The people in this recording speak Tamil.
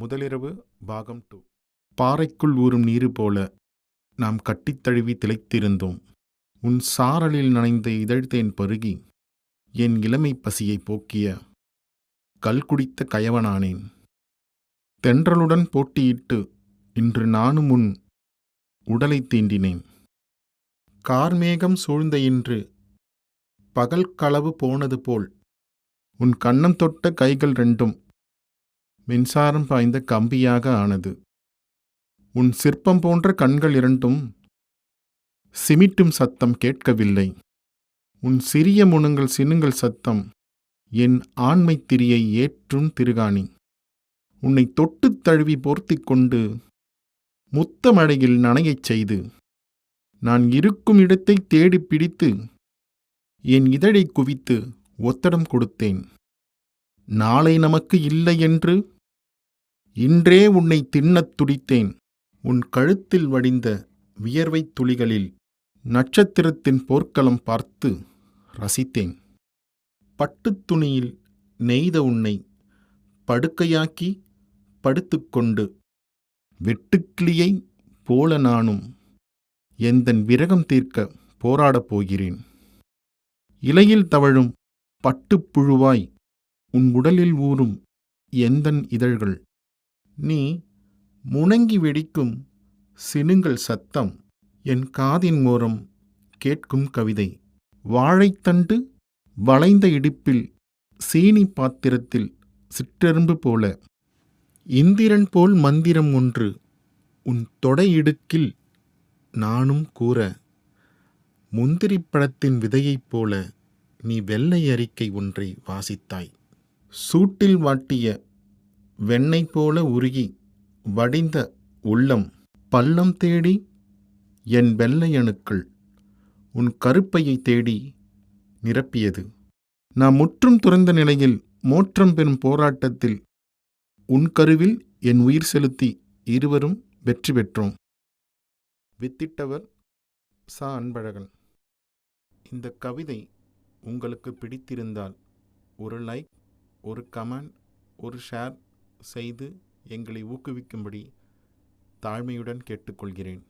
முதலிரவு பாகம் டூ பாறைக்குள் ஊறும் நீரு போல நாம் கட்டித்தழுவி திளைத்திருந்தோம். உன் சாரலில் நனைந்த இதழ்தேன் பருகி என் இளமை பசியை போக்கிய கல் குடித்த கயவனானேன். தென்றலுடன் போட்டியிட்டு இன்று நானும் உன் உடலை தீண்டினேன். கார்மேகம் சூழ்ந்த இன்று பகல் களவு போனது போல் உன் கண்ணம் தொட்ட கைகள் ரெண்டும் மின்சாரம் பாய்ந்த கம்பியாக ஆனது. உன் சிற்பம் போன்ற கண்கள் இரண்டும் சிமிட்டும் சத்தம் கேட்கவில்லை. உன் சிறிய முனங்கள் சினுங்கள் சத்தம் என் ஆண்மை திரியை ஏற்றும் திருகாணி. உன்னை தொட்டுத் தழுவி போர்த்திக் கொண்டு முத்த மழையில் நனையச் செய்து நான் இருக்கும் இடத்தை தேடிப் பிடித்து என் இதழை குவித்து ஒத்தடம் கொடுத்தேன். நாளை நமக்கு இல்லை என்று இன்றே உன்னை தின்னத் துடித்தேன். உன் கழுத்தில் வடிந்த வியர்வைத் துளிகளில் நட்சத்திரத்தின் போர்க்களம் பார்த்து ரசித்தேன். பட்டுத் துணியில் நெய்த உன்னை படுக்கையாக்கி படுத்துக்கொண்டு வெட்டுக்கிளியை போல நானும் எந்தன் விரகம் தீர்க்க போராடப் போகிறேன். இலையில் தவழும் பட்டுப்புழுவாய் உன் உடலில் ஊறும் எந்தன் இதழ்கள் நீ முணங்கி வெடிக்கும் சினுங்கள் சத்தம் என் காதின் ஓரம் கேட்கும் கவிதை. வாழைத்தண்டு வளைந்த இடுப்பில் சீனி பாத்திரத்தில் சிற்றெரும்பு போல. இந்திரன் போல் மந்திரம் ஒன்று உன் தொடை இடுக்கில் நானும் கூற. முந்திரி பழத்தின் விதையைப் போல நீ வெள்ளை அறிக்கை ஒன்றை வாசித்தாய். சூட்டில் வாட்டிய வெண்ணெய் போல உருகி வடிந்த உள்ளம் பள்ளம் தேடி என் வெள்ளையணுக்கள் உன் கருப்பையை தேடி நிரப்பியது. நான் முற்றும் துறந்த நிலையில் மோற்றம் பெறும் போராட்டத்தில் உன் கருவில் என் உயிர் செலுத்தி இருவரும் வெற்றி பெற்றோம். வித்திட்டவர் சா. அன்பழகன். இந்த கவிதை உங்களுக்கு பிடித்திருந்தால் ஒரு லைக் ஒரு கமெண்ட் ஒரு ஷேர் செய்து எங்களை ஊக்குவிக்கும்படி தாழ்மையுடன் கேட்டுக்கொள்கிறேன்.